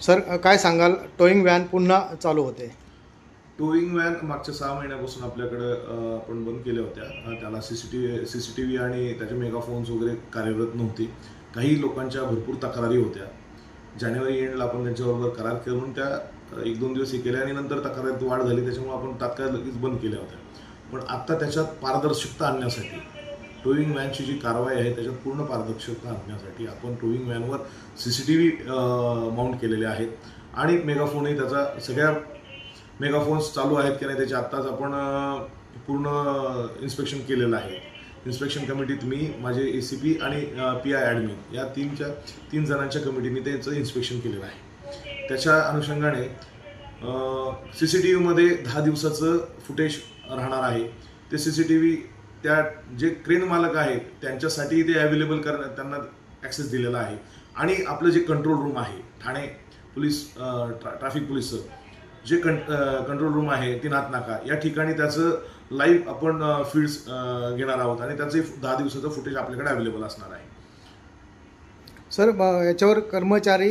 Sir काय सांगाल? Towing van पुन्हा चालू होते. टोईंग व्हॅन मागच्या सहा महिन्यापासून आपल्याकडं आपण बंद केल्या होत्या. त्याला C C T V C C T V आणि त्याचे मेगाफोन्स वगैरे कार्यरत नव्हती. काही लोकांच्या भरपूर तक्रारी होत्या. जानेवारी एंडला आपण त्यांच्याबरोबर करार करून त्या एक दोन दिवस हे केल्या आणि नंतर तक्रारीत वाढ झाली. त्याच्यामुळे आपण तात्काळ लगेच बंद केल्या होत्या. पण आत्ता त्याच्यात पारदर्शकता आणण्यासाठी टोईंग व्हॅनची जी कारवाई आहे त्याच्यात पूर्ण पारदर्शकता आणण्यासाठी आपण towing व्हॅनवर C C T V mount केलेले आहेत. आणि मेगाफोनही त्याचा सगळ्या मेगाफोन्स चालू आहेत की नाही त्याची आत्ताच आपण पूर्ण इन्स्पेक्शन केलेलं आहे. इन्स्पेक्शन कमिटीत मी माझे ए सी पी आणि पी आय ॲडमिन या तीनच्या तीन जणांच्या कमिटीने त्याचं इन्स्पेक्शन केलेलं आहे. त्याच्या अनुषंगाने सी सी टी व्हीमध्ये दहा दिवसाचं फुटेज राहणार आहे. ते सी सी टी व्ही त्या जे क्रेन मालक आहेत त्यांच्यासाठी ते अवेलेबल कर त्यांना ॲक्सेस दिलेला आहे. आणि आपलं जे कंट्रोल रूम आहे ठाणे पोलीस ट्रा ट्रॅफिक पोलीसचं जे कं कंट्रोल रूम आहे ती नाका. या ठिकाणी त्याचं लाईव्ह आपण फीड्स घेणार आहोत. आणि त्याचे दहा दिवसाचं फुटेज आपल्याकडे अवेलेबल असणार आहे. सर याच्यावर कर्मचारी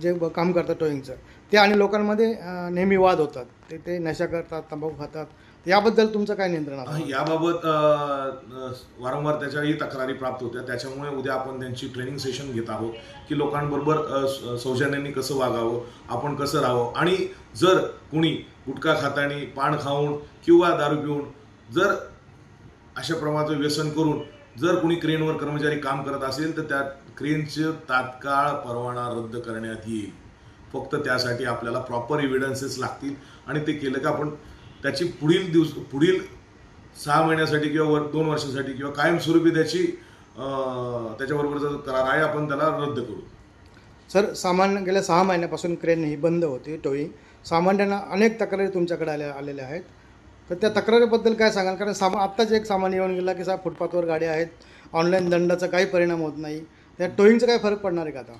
जे काम करतात टोईंगचं ते आणि लोकांमध्ये नेहमी वाद होतात. ते ते नशा करतात तंबाखू खातात. याबद्दल तुमचं काय नियंत्रण याबाबत वारंवार त्याच्याही तक्रारी प्राप्त होत्या. त्याच्यामुळे उद्या आपण त्यांची ट्रेनिंग सेशन घेत आहोत की लोकांबरोबर सौजन्यांनी कसं वागावं आपण कसं राहावं. आणि जर कुणी गुटखा खातानी पान खाऊन किंवा दारू पिऊन जर अशा प्रमाणाचं व्यसन करून जर कुणी क्रेनवर कर्मचारी काम करत असेल तर त्या क्रेनचे तात्काळ परवाना रद्द करण्यात येईल. फक्त त्यासाठी आपल्याला प्रॉपर एव्हिडन्सेस लागतील आणि ते केलं का आपण त्याची पुढील दिवस पुढील सहा महिन्यासाठी किंवा वर दोन वर्षासाठी किंवा कायमस्वरूपी त्याची अं, त्याच्याबरोबरचा करार आहे आपण त्याला रद्द करू. सर सामान्य गेल्या सहा महिन्यापासून क्रेन ही बंद होती टोईंग सामान्यांना अनेक तक्रारी तुमच्याकडे आल्या आलेल्या आहेत. तर त्या तक्रारीबद्दल काय सांगाल? कारण सामा आत्ताच एक सामान येऊन गेला की साहेब फुटपाथवर गाड्या आहेत. ऑनलाईन दंडाचा काही परिणाम होत नाही. त्या टोईंगचा काय फरक पडणार आहे का आता?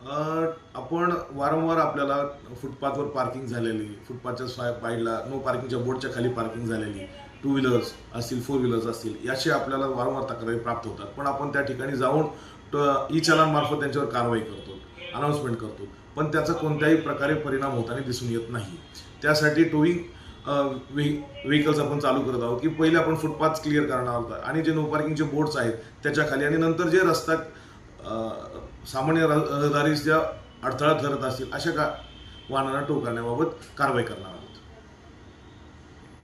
आपण वारंवार आपल्याला फुटपाथवर पार्किंग झालेली फुटपाथच्या साय साईडला नो पार्किंगच्या बोर्डच्या खाली पार्किंग झालेली टू व्हीलर्स असतील फोर व्हीलर्स असतील याची आपल्याला वारंवार तक्रारी प्राप्त होतात. पण आपण त्या ठिकाणी जाऊन ई चलानमार्फत त्यांच्यावर कारवाई करतो अनाऊन्समेंट करतो. पण त्याचा कोणत्याही प्रकारे परिणाम होताना दिसून येत नाही. त्यासाठी टोईंग व्हेकल्स आपण चालू करत आहोत की पहिले आपण फुटपाथ क्लिअर करणार आहोत. आणि जे नो पार्किंगचे बोर्ड्स आहेत त्याच्याखाली आणि नंतर जे रस्ता सामान्य रहदारीस ज्या अडथळा ठरत असतील अशा का वाहनांना टो करण्याबाबत कारवाई करणार आहोत?